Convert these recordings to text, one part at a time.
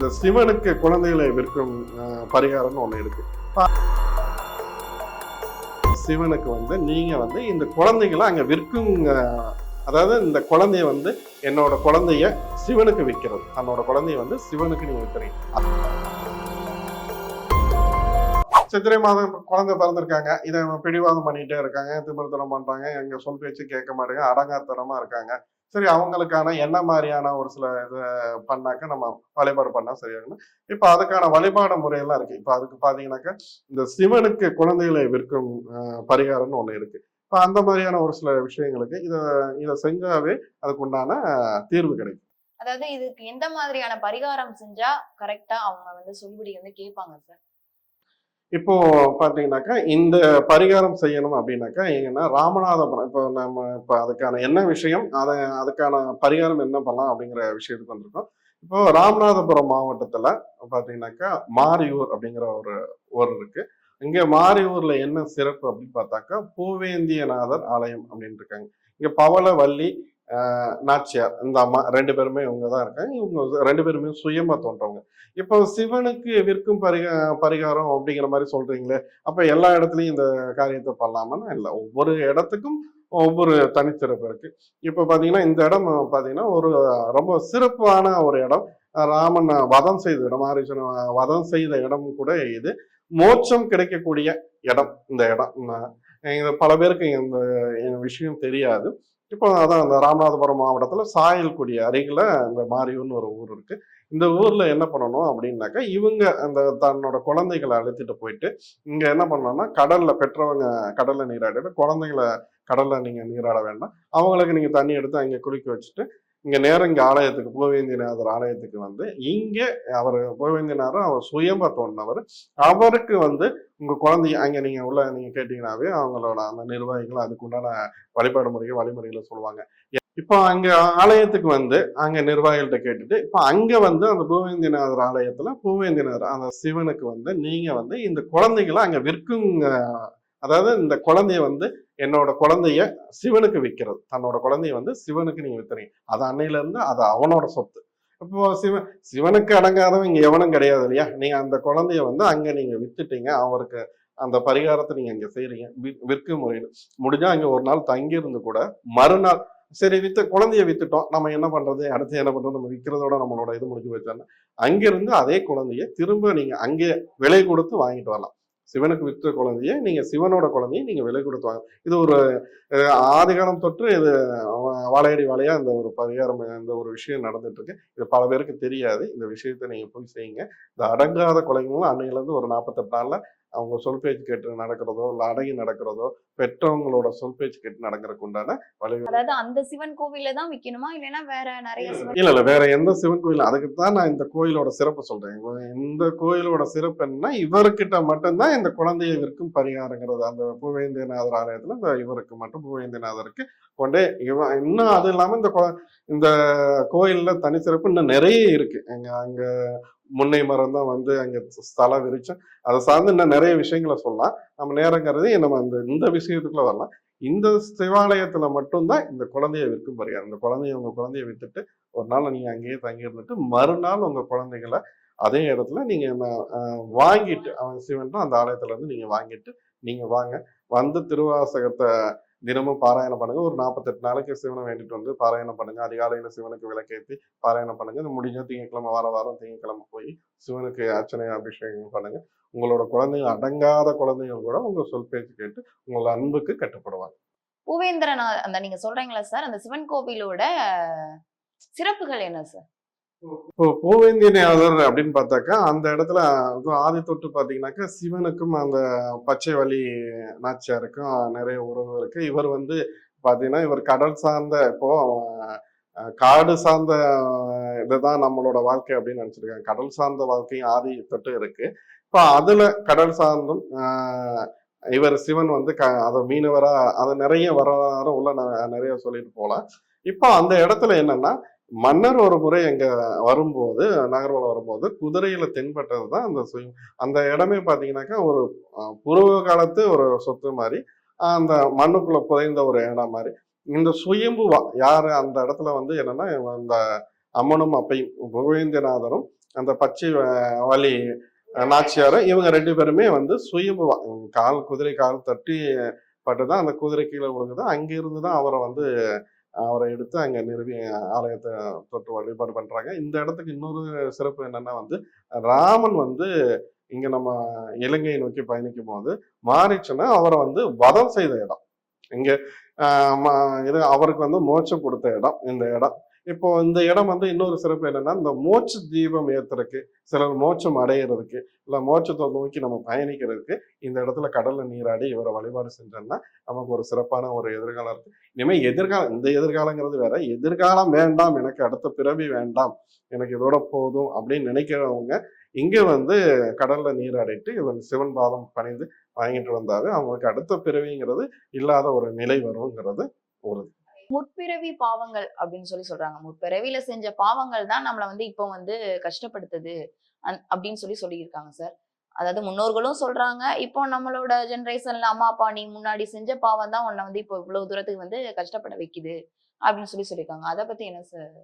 இந்த சிவனுக்கு குழந்தைகளை விற்கும் பரிகாரம்னு ஒண்ணு இருக்கு. சிவனுக்கு வந்து நீங்க வந்து இந்த குழந்தைகளை அங்க விற்கும் அதாவது இந்த குழந்தைய வந்து என்னோட குழந்தைய சிவனுக்கு விற்கிறது. தன்னோட குழந்தைய வந்து சிவனுக்கு நீங்க விற்கிறீங்க. சித்திரை மாதம் குழந்தை பிறந்திருக்காங்க. இதை பிடிவாதம் பண்ணிட்டே இருக்காங்க. திமிர்த்தனம் பண்றாங்க. எங்க சொல் பேச்சு கேட்க மாட்டேங்க. அடங்காத்தனமா இருக்காங்க. சரி அவங்களுக்கான என்ன மாதிரியான ஒரு சில இதை பண்ணாக்க நம்ம வழிபாடு பண்ணா சரியாகணும் இப்போ அதுக்கான வழிபாடு முறையெல்லாம் இருக்கு. இப்போ அதுக்கு பார்த்தீங்கன்னாக்கா இந்த சிவனுக்கு குழந்தைகளை விற்கும் பரிகாரம்னு ஒன்று இருக்கு. இப்போ அந்த மாதிரியான ஒரு சில விஷயங்களுக்கு இதை இதை செஞ்சாவே அதுக்கு உண்டான தீர்வு கிடைக்கும். அதாவது இதுக்கு எந்த மாதிரியான பரிகாரம் செஞ்சா கரெக்டா அவங்க வந்து சொல்படி வந்து கேட்பாங்க சார்? இப்போ பாத்தீங்கன்னாக்கா இந்த பரிகாரம் செய்யணும் அப்படின்னாக்கா எங்கன்னா ராமநாதபுரம் இப்போ நம்ம இப்போ அதுக்கான என்ன விஷயம் அதை அதுக்கான பரிகாரம் என்ன பண்ணலாம் அப்படிங்கிற விஷயத்துக்கு வந்திருக்கோம். இப்போ ராமநாதபுரம் மாவட்டத்துல பாத்தீங்கன்னாக்கா மாரியூர் அப்படிங்கிற ஒரு ஊர் இருக்கு. இங்கே மாரியூர்ல என்ன சிறப்பு அப்படின்னு பார்த்தாக்கா பூவேந்தியநாதர் ஆலயம் அப்படின்னு இருக்காங்க. இங்க பவள வள்ளி நாச்சியார் இந்த அம்மா ரெண்டு பேருமே இவங்க தான் இருக்காங்க. இவங்க ரெண்டு பேருமே சுயமா தோன்றவங்க. இப்போ சிவனுக்கு விற்கும் பரிகா பரிகாரம் அப்படிங்கிற மாதிரி சொல்றீங்களே அப்ப எல்லா இடத்துலையும் இந்த காரியத்தை பண்ணலாமான்னா இல்லை. ஒவ்வொரு இடத்துக்கும் ஒவ்வொரு தனிச்சிறப்பு இருக்கு. இப்போ பார்த்தீங்கன்னா இந்த இடம் பார்த்தீங்கன்னா ஒரு ரொம்ப சிறப்பான ஒரு இடம். ராமன் வதம் செய்த இடம் ஆரிசன வதம் செய்த இடம் கூட இது. மோட்சம் கிடைக்கக்கூடிய இடம் இந்த இடம். நான் இது பல பேருக்கு இந்த விஷயம் தெரியாது. இப்போ அதான் இந்த ராமநாதபுரம் மாவட்டத்தில் சாயல்குடி அருகில் இந்த மாரியூர்னு ஒரு ஊர் இருக்கு. இந்த ஊரில் என்ன பண்ணணும் அப்படின்னாக்கா இவங்க அந்த தன்னோட குழந்தைகளை அழுத்திட்டு போயிட்டு இங்கே என்ன பண்ணலாம்னா கடலில் பெற்றவங்க கடலில் நீராடிட்டு குழந்தைங்களை கடலில் நீங்கள் நீராட வேண்டாம். அவங்களுக்கு நீங்கள் தண்ணி எடுத்து அங்கே குளிக்க வச்சுட்டு இங்கே நேரம் இங்கே ஆலயத்துக்கு பூவேந்திநாதர் ஆலயத்துக்கு வந்து இங்கே அவர் பூவேந்திநாதர் அவர் சுயமா தோன்றவர். அவருக்கு வந்து உங்கள் குழந்தைய அங்கே நீங்கள் உள்ள நீங்கள் கேட்டிங்கனாவே அவங்களோட அந்த நிர்வாகிகள் அதுக்குண்டான வழிபாடு முறைகள் வழிமுறைகளை சொல்லுவாங்க. இப்போ அங்கே ஆலயத்துக்கு வந்து அங்கே நிர்வாகிகள்கிட்ட கேட்டுட்டு இப்போ அங்கே வந்து அந்த பூவேந்திநாதர் ஆலயத்தில் பூவேந்திநாதர் அந்த சிவனுக்கு வந்து நீங்கள் வந்து இந்த குழந்தைகளை அங்கே விற்கும் அதாவது இந்த குழந்தைய வந்து என்னோட குழந்தைய சிவனுக்கு விற்கிறது தன்னோட குழந்தைய வந்து சிவனுக்கு நீங்க வித்துறீங்க. அது அன்னையில இருந்து அது அவனோட சொத்து. இப்போ சிவன் சிவனுக்கு அடங்காதவன் இங்க எவனும் கிடையாது இல்லையா? நீங்க அந்த குழந்தைய வந்து அங்க நீங்க வித்துட்டீங்க. அவருக்கு அந்த பரிகாரத்தை நீங்க இங்க செய்யறீங்க விற்க முறையில் முடிஞ்சா அங்க ஒரு நாள் தங்கி இருந்து கூட மறுநாள் சரி வித்து குழந்தைய வித்துட்டோம். நம்ம என்ன பண்றது? அடுத்து என்ன பண்றது? நம்ம விற்கிறதோட நம்மளோட இது முடிஞ்சு போச்சான்னா அங்கிருந்து அதே குழந்தைய திரும்ப நீங்க அங்கே விலை கொடுத்து வாங்கிட்டு வரலாம். சிவனுக்கு விற்ற குழந்தைய நீங்க சிவனோட குழந்தைய நீங்க விலை கொடுத்துவாங்க இது ஒரு அஹ், ஆதிகாலம் தொற்று இது வாழையடி வாழையா இந்த ஒரு பரிகாரம் இந்த ஒரு விஷயம் நடந்துட்டு இருக்கு இது பல பேருக்கு தெரியாது. இந்த விஷயத்தை நீங்க போய் செய்யுங்க. இந்த அடங்காத குழந்தைங்களும் அன்னையில இருந்து ஒரு நாற்பத்தெட்டு நாள்ல அவங்க சொல் பேச்சு கேட்டு நடக்கிறதோ இல்ல அடங்கி நடக்கிறதோ பெற்றவங்களோட சொல் பேச்சு கேட்டு நடக்கிறதுக்கு உண்டான வழி அதாவது அந்த சிவன் கோவில்ல தான் விக்கணுமா? இல்லைன்னா வேற நிறைய இல்ல இல்ல வேற எந்த சிவன் கோயில் அதுக்கு தான் நான் இந்த கோயிலோட சிறப்பு சொல்றேன். இந்த கோயிலோட சிறப்பு என்னன்னா இவர்கிட்ட மட்டும்தான் இந்த குழந்தைய விற்கும் பரிகாரங்கிறது. அந்த பூவேந்திரநாதர் ஆலயத்துல இந்த இவருக்கு மட்டும் பூவேந்திரநாதருக்கு கொண்டே இவன் இன்னும் அது இல்லாம இந்த இந்த கோயில்ல தனி சிறப்பு இன்னும் நிறைய இருக்கு. அங்க அங்க முன்னை மரம் தான் வந்து அங்கே ஸ்தலம் விரிச்சோம் அதை சார்ந்து இன்னும் நிறைய விஷயங்களை சொல்லலாம். நம்ம நேரங்கிறது நம்ம அந்த இந்த விஷயத்துக்குள்ள வரலாம். இந்த சிவாலயத்தில் மட்டும்தான் இந்த குழந்தைய விற்கும் பரிகாரம் இந்த குழந்தைய உங்கள் குழந்தைய விற்றுட்டு ஒரு நாள் நீங்கள் அங்கேயே தங்கி இருந்துட்டு மறுநாள் உங்கள் குழந்தைகளை அதே இடத்துல நீங்கள் வாங்கிட்டு அவன் சிவன் அந்த ஆலயத்துல இருந்து நீங்கள் வாங்கிட்டு நீங்கள் வாங்க. வந்து திருவாசகத்தை தினமும் பாராயணம் பண்ணுங்க. ஒரு நாற்பத்தெட்டு நாளைக்கு சிவனை வேண்டிட்டு வந்து பாராயணம் பண்ணுங்க. அதிகாலையில சிவனுக்கு விளக்கேற்றி பாராயணம் பண்ணுங்க. இது முடிஞ்ச திங்கக்கிழமை வார வாரம் திங்கக்கிழமை போய் சிவனுக்கு அர்ச்சனை அபிஷேகம் பண்ணுங்க. உங்களோட குழந்தைங்க அடங்காத குழந்தைங்க கூட உங்க சொல் பேச்சு கேட்டு உங்களோட அன்புக்கு கட்டுப்படுவாங்க. பூவேந்திரநாத் அந்த நீங்க சொல்றீங்களா சார்? அந்த சிவன் கோவிலோட சிறப்புகள் என்ன சார்? இப்போ பூவேந்தியநாதர் அப்படின்னு பார்த்தாக்கா அந்த இடத்துல அது ஆதி தொட்டு பார்த்தீங்கன்னாக்கா சிவனுக்கும் அந்த பச்சை வழி நாச்சியாருக்கும் நிறைய உறவு இருக்கு. இவர் வந்து பார்த்தீங்கன்னா இவர் கடல் சார்ந்த இப்போ காடு சார்ந்த இதுதான் நம்மளோட வாழ்க்கை அப்படின்னு நினச்சிருக்காங்க. கடல் சார்ந்த வாழ்க்கையும் ஆதி தொட்டு இருக்கு. இப்போ அதுல கடல் சார்ந்தும் இவர் சிவன் வந்து க அதை மீனவரா அதை நிறைய வரலாறு உள்ள நிறைய சொல்லிட்டு போகலாம். இப்போ அந்த இடத்துல என்னன்னா மன்னர் ஒரு முறை எங்க வரும்போது நகர்வலம் வரும்போது குதிரையில தென்பட்டது தான் அந்த சுயம். அந்த இடமே பாத்தீங்கன்னாக்கா ஒரு அஹ், பூர்வ காலத்து ஒரு சொத்து மாதிரி அந்த மண்ணுக்குள்ள புதைந்த ஒரு இடம் மாதிரி. இந்த சுயம்புவா யாரு அந்த இடத்துல வந்து என்னன்னா அந்த அம்மனும் அப்பையும் புவேந்திரநாதரும் அந்த பச்சை அஹ், வழி நாச்சியாரும் இவங்க ரெண்டு பேருமே வந்து சுயம்புவா கால் குதிரை கால் தட்டி பட்டு தான் அந்த குதிரை கீழே விழுகுது அங்கிருந்து தான் அவரை வந்து அவரை எடுத்து அங்கே நிறுவி ஆலயத்தை தொட்டு வழிபாடு பண்ணுறாங்க இந்த இடத்துக்கு இன்னொரு சிறப்பு என்னென்னா வந்து ராமன் வந்து இங்கே நம்ம இலங்கையை நோக்கி பயணிக்கும் போது மாறிச்சுன்னா அவரை வந்து வதம் செய்த இடம். இங்கே இது அவருக்கு வந்து மோட்சம் கொடுத்த இடம் இந்த இடம். இப்போ இந்த இடம் வந்து இன்னொரு சிறப்பு என்னன்னா இந்த மோட்ச தீபம் ஏத்துறதுக்கு சிலர் மோட்சம் அடையிறதுக்கு இல்ல மோட்சத்தை நோக்கி நம்ம பயணிக்கிறதுக்கு இந்த இடத்துல கடல்ல நீராடி இவரை வழிபாடு செஞ்சோம்னா நமக்கு ஒரு சிறப்பான ஒரு எதிர்காலம் இருக்கு. இனிமே எதிர்காலம் இந்த எதிர்காலங்கிறது வேற. எதிர்காலம் வேண்டாம் எனக்கு அடுத்த பிறவி வேண்டாம் எனக்கு இதோட போதும் அப்படின்னு நினைக்கிறவங்க இங்க வந்து கடல்ல நீராடிட்டு இவன் சிவன் பாதம் பணிந்து வாங்கிட்டு வந்தாரு அவங்களுக்கு அடுத்த பிறவிங்கிறது இல்லாத ஒரு நிலை வருங்கிறது முற்பிறவி பாவங்கள் அப்படின்னு சொல்லி சொல்றாங்க. முற்பிறவியில செஞ்ச பாவங்கள் தான் நம்மள வந்து இப்போ வந்து கஷ்டப்படுத்துது. அந்- அப்படின்னு சொல்லி சொல்லியிருக்காங்க சார். அதாவது முன்னோர்களும் சொல்றாங்க. இப்போ நம்மளோட ஜெனரேஷன்ல அம்மா அப்பா நீ முன்னாடி செஞ்ச பாவம் தான் உன்னை வந்து இப்போ இவ்வளவு தூரத்துக்கு வந்து கஷ்டப்பட வைக்குது அப்படின்னு சொல்லி சொல்லியிருக்காங்க. அதை பத்தி என்ன சார்?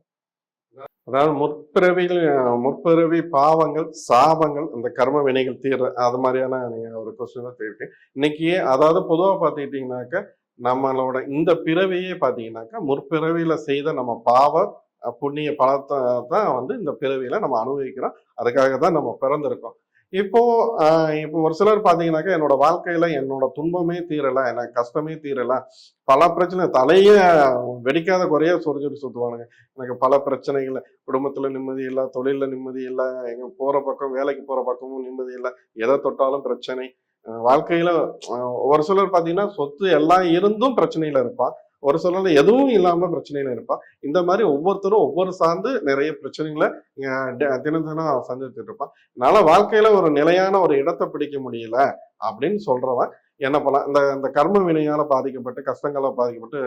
அதாவது முற்பிறவியில் முற்பிறவி பாவங்கள் சாபங்கள் இந்த கர்ம வினைகள் தீர அது மாதிரியான நீங்க ஒரு கொஸ்டின் தான் இன்னைக்கு அதாவது பொதுவாக பார்த்துக்கிட்டிங்கனாக்க நம்மளோட இந்த பிறவியே பார்த்தீங்கன்னாக்கா முற்பிறவியில் செய்த நம்ம பாவ புண்ணிய பலத்தை தான் வந்து இந்த பிறவியில் நம்ம அனுபவிக்கிறோம். அதுக்காக தான் நம்ம பிறந்திருக்கோம். இப்போ இப்போ ஒரு சிலர் பார்த்தீங்கன்னாக்கா என்னோட வாழ்க்கையில என்னோட துன்பமே தீரலாம் எனக்கு கஷ்டமே தீரலாம் பல பிரச்சனை தலைய வெடிக்காத குறைய சொரிஞ்சுட்டு சுற்றுவானுங்க எனக்கு பல பிரச்சனைகள் குடும்பத்துல நிம்மதி இல்லை தொழிலில் நிம்மதி இல்லை எங்க போற பக்கம் வேலைக்கு போற பக்கமும் நிம்மதி இல்லை. எதை தொட்டாலும் பிரச்சனை. வாழ்க்கையில ஒரு சிலர் பாத்தீங்கன்னா சொத்து எல்லாம் இருந்தும் பிரச்சனையில இருப்பான் ஒரு சிலர் எதுவும் இல்லாம பிரச்சனையில இருப்பான் இந்த மாதிரி ஒவ்வொருத்தரும் ஒவ்வொரு சார்ந்து நிறைய பிரச்சனைகளை தி- தினம் தினம் சந்திச்சுட்டு இருப்பான் அதனால வாழ்க்கையில ஒரு நிலையான ஒரு இடத்தை பிடிக்க முடியல அப்படின்னு சொல்றவன் என்ன பண்ணலாம்? இந்த இந்த கர்ம வினையால பாதிக்கப்பட்டு கஷ்டங்களை பாதிக்கப்பட்டு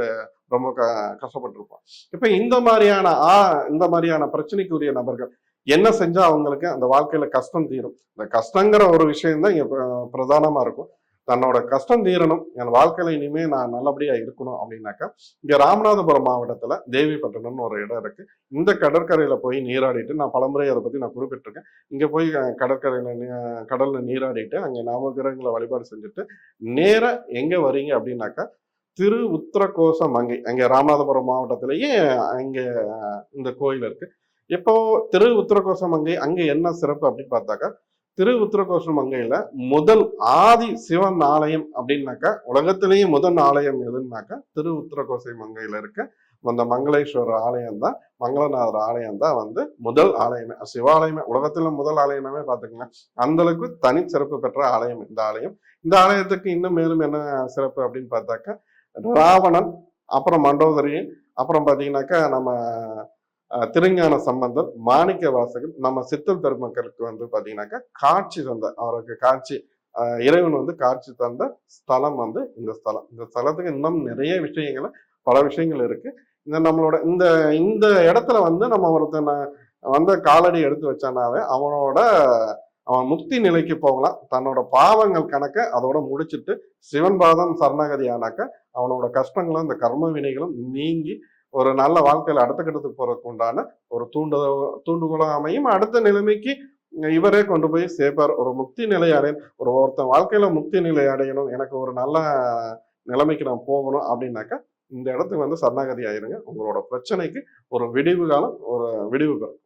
ரொம்ப க கஷ்டப்பட்டிருப்பான். இப்ப இந்த மாதிரியான ஆ இந்த மாதிரியான பிரச்சனைக்குரிய நபர்கள் என்ன செஞ்சா அவங்களுக்கு அந்த வாழ்க்கையில கஷ்டம் தீரும். இந்த கஷ்டங்கிற ஒரு விஷயம் தான் இங்க பிர- பிரதானமா இருக்கும். தன்னோட கஷ்டம் தீரணும். என் வாழ்க்கையில இனிமே நான் நல்லபடியா இருக்கணும் அப்படின்னாக்கா இங்க ராமநாதபுரம் மாவட்டத்துல தேவிப்பட்டினம்னு ஒரு இடம் இருக்கு. இந்த கடற்கரையில போய் நீராடிட்டு நான் பலமுறை அதை பத்தி நான் குறிப்பிட்டிருக்கேன். இங்க போய் கடற்கரையில கடல்ல நீராடிட்டு அங்க நவகிரகங்களை வழிபாடு செஞ்சுட்டு நேர எங்க வரீங்க அப்படின்னாக்கா திரு உத்தரகோச மங்கை. அங்கே ராமநாதபுரம் மாவட்டத்திலேயே அங்கே இந்த கோயில் இருக்குது இப்போ திரு உத்தரகோஷம் மங்கை அங்க என்ன சிறப்பு அப்படின்னு பார்த்தாக்கா திரு உத்தரகோஷம் மங்கையில முதல் ஆதி சிவன் ஆலயம் அப்படின்னாக்கா உலகத்திலேயே முதல் ஆலயம் எதுன்னாக்கா திரு உத்தரகோசை மங்கையில இருக்க அந்த மங்களேஸ்வரர் ஆலயம் தான் மங்களநாதர் ஆலயம் தான் வந்து முதல் ஆலயமே. சிவாலயமே உலகத்துல முதல் ஆலயமே பாத்துக்கங்க அந்த அளவுக்கு தனி சிறப்பு பெற்ற ஆலயம் இந்த ஆலயம். இந்த ஆலயத்துக்கு இன்னும் மேலும் என்ன சிறப்பு அப்படின்னு பார்த்தாக்கா ராவணன் அப்புறம் மண்டோதரி அப்புறம் பாத்தீங்கன்னாக்கா நம்ம திருஞான சம்பந்தர் மாணிக்க வாசகன் நம்ம சித்தல் பெருமக்களுக்கு வந்து பார்த்தீங்கன்னாக்கா காட்சி தந்த அவருக்கு காட்சி இறைவன் வந்து காட்சி தந்த ஸ்தலம் வந்து இந்த ஸ்தலம். இந்த ஸ்தலத்துக்கு இன்னும் நிறைய விஷயங்கள் பல விஷயங்கள் இருக்கு. இந்த நம்மளோட இந்த இந்த இடத்துல வந்து நம்ம ஒருத்தனை வந்து காலடி எடுத்து வச்சானாவே அவனோட அவன் முக்தி நிலைக்கு போகலாம். தன்னோட பாவங்கள் கணக்க அதோட முடிச்சிட்டு சிவன் பாதம் சரணாகதி ஆனாக்க அவனோட கஷ்டங்களும் இந்த கர்ம வினைகளும் நீங்கி ஒரு நல்ல வாழ்க்கையில அடுத்த கட்டத்துக்கு போறதுக்கு உண்டான ஒரு தூண்டு தூண்டுகோலாக அமையும். அடுத்த நிலைமைக்கு இவரே கொண்டு போய் சேர்ப்பார். ஒரு முக்தி நிலை அடையணும். ஒரு ஒருத்தன் வாழ்க்கையில முக்தி நிலை அடையணும். எனக்கு ஒரு நல்ல நிலைமைக்கு நான் போகணும் அப்படின்னாக்கா இந்த இடத்துக்கு வந்து சரணாகதி ஆயிருங்க. உங்களோட பிரச்சனைக்கு ஒரு விடிவு காலம் ஒரு விடிவு பெறும்.